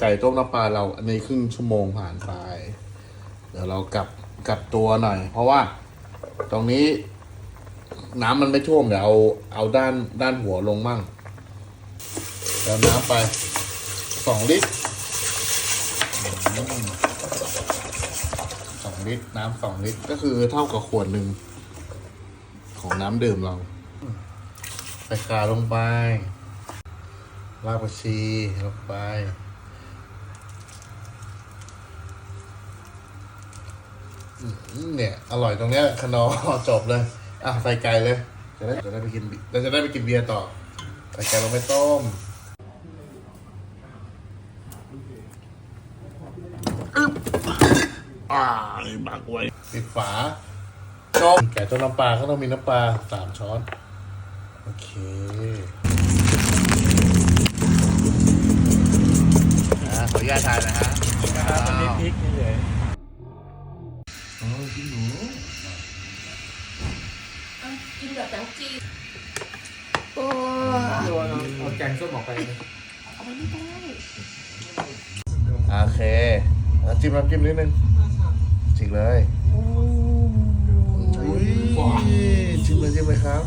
ไก่ต้มน้ำปลาเราอันนี้ครึ่งชั่วโมงผ่านไป เดี๋ยวเรากลับกลับตัวหน่อย เพราะว่าตรงนี้น้ำมันไม่ท่วมเดี๋ยวเอาเอาด้านด้านหัวลงมั่งเดี๋ยวน้ำไปสองลิตรสองลิตรน้ำสองลิตรก็คือเท่ากับขวดหนึ่งของน้ำดื่มเราใส่ขาลงไปรากผักชีลงไปอืม เนี่ย อร่อยตรงเนี้ยขนอจบเลย อะใส่ไก่เลยจะได้จะได้ไปกินบิเราจะได้ไปกินเบียร์ต่อใส่ไก่ลงไปต้มอึ๊บอ่านี่บักไว้ปิดฝาต้มไก่ต้มน้ำปลาก็ต้องมีน้ำปลาสามช้อน โอเคอะขออนุญาตทานนะฮะครับมันมีพริกเฉย กินหกิแบบแตงจีโอ้ตัวเอาแกงส้มออกไปเอาไปไม่ได้โอเคจิ้มน้ำจิ้มนิดนึงจิกเลยจิ้มเลยจิ้มเลยครับ